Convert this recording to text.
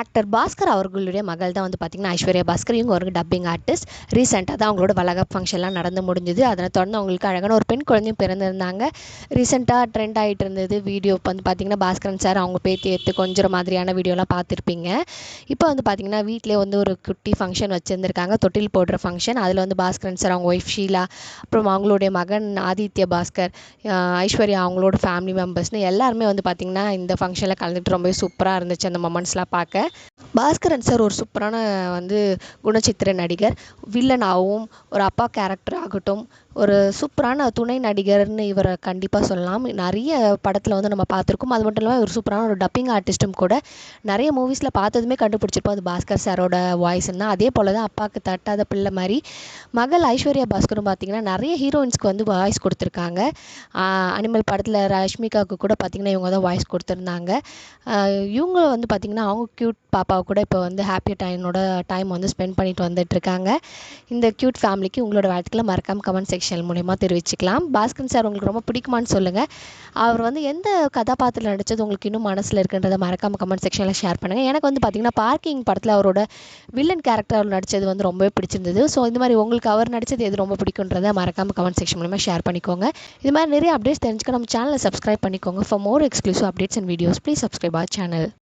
Actor Bhaskar அவர்களுடைய மகள் தான் வந்து பார்த்திங்கன்னா ஐஸ்வர்யா பாஸ்கர். இவங்க ஒரு டப்பிங் ஆர்டிஸ்ட் ரீசெண்டாக தான் அவங்களோட வளகாப்பு ஃபங்க்ஷன்லாம் நடந்து முடிஞ்சுது. அதனை தொடர்ந்து அவங்களுக்கு அழகான ஒரு பெண் குழந்தையும் பிறந்திருந்தாங்க. ரீசெண்டாக ட்ரெண்ட் ஆகிட்டு இருந்தது. வீடியோ இப்போ வந்து பார்த்திங்கன்னா பாஸ்கரன் சார் அவங்க பேத்தி எடுத்து கொஞ்சம் மாதிரியான வீடியோலாம் பார்த்துருப்பீங்க இப்போ வந்து பார்த்திங்கன்னா வீட்டிலே வந்து ஒரு குட்டி ஃபங்க்ஷன் வச்சுருந்துருக்காங்க. தொட்டில் போடுற ஃபங்க்ஷன் அதில் வந்து பாஸ்கரன் சார் அவங்க ஒய்ஃப் ஷீலா அப்புறம் அவங்களுடைய மகன் ஆதித்ய பாஸ்கர் ஐஸ்வர்யா அவங்களோட ஃபேமிலி மெம்பர்ஸ்னு எல்லாருமே வந்து பார்த்திங்கன்னா இந்த ஃபங்க்ஷனில் கலந்துட்டு ரொம்பவே சூப்பராக இருந்துச்சு அந்த மொமெண்ட்ஸ்லாம் பார்க்க பாஸ்கரன் சார் ஒரு சூப்பரான வந்து குணச்சித்திர நடிகர் வில்லனாகவும் ஒரு அப்பா கேரக்டர் ஆகட்டும் ஒரு சூப்பரான துணை நடிகர்னு இவரை கண்டிப்பாக சொல்லலாம். நிறைய படத்தில் வந்து நம்ம பார்த்துருக்கோம். அது மட்டும் இல்லாமல் ஒரு சூப்பரான ஒரு டப்பிங் ஆர்டிஸ்ட்டும் கூட நிறைய மூவிஸில் பார்த்ததுமே கண்டுபிடிச்சிருப்போம் அது பாஸ்கர் சாரோட வாய்ஸ்ன்னு தான் அதே போல் தான் அப்பாவுக்கு தட்டாத பிள்ளை மாதிரி மகள் ஐஸ்வர்யா பாஸ்கரும் பார்த்திங்கன்னா நிறைய ஹீரோயின்ஸ்க்கு வந்து வாய்ஸ் கொடுத்துருக்காங்க. அனிமல் படத்தில் ரஷ்மிகாவுக்கு கூட பார்த்திங்கன்னா இவங்க தான் வாய்ஸ் கொடுத்துருந்தாங்க. இவங்க வந்து பார்த்திங்கன்னா அவங்க க்யூட் பாப்பாவை கூட இப்போ வந்து ஹாப்பி டைனோட டைம் வந்து ஸ்பெண்ட் பண்ணிட்டு வந்துட்டுருக்காங்க. இந்த க்யூட் ஃபேமிலிக்கு உங்களோட வாழ்த்துக்களை மறக்காம கமெண்ட் செக்ஷன் மூலயமா தெரிவிச்சுக்கலாம். பாஸ்கன் சார் உங்களுக்கு ரொம்ப பிடிக்குமான்னு சொல்லுங்கள் அவர் வந்து எந்த கதாபாத்திரத்தில் நடித்தது உங்களுக்கு இன்னும் மனசில் இருக்குன்றதை மறக்காம கமெண்ட் செக்ஷனில் ஷேர் பண்ணுங்கள் எனக்கு வந்து பார்த்திங்கன்னா பார்க்கிங் படத்தில் அவரோட வில்லன் கேரக்டர் அவர் நடித்தது வந்து ரொம்பவே பிடிச்சிருந்தது. ஸோ இந்த மாதிரி உங்களுக்கு அவர் நடித்தது எது ரொம்ப பிடிக்குன்றதை மறக்காம கமெண்ட் செக்ஷன் மூலமாக ஷேர் பண்ணிக்கோங்க. இது மாதிரி நிறைய அப்டேட்ஸ் தெரிஞ்சுக்க நம்ம சேனலை சப்ஸ்கிரைப் பண்ணிக்கோங்க. For more exclusive updates and videos please subscribe our channel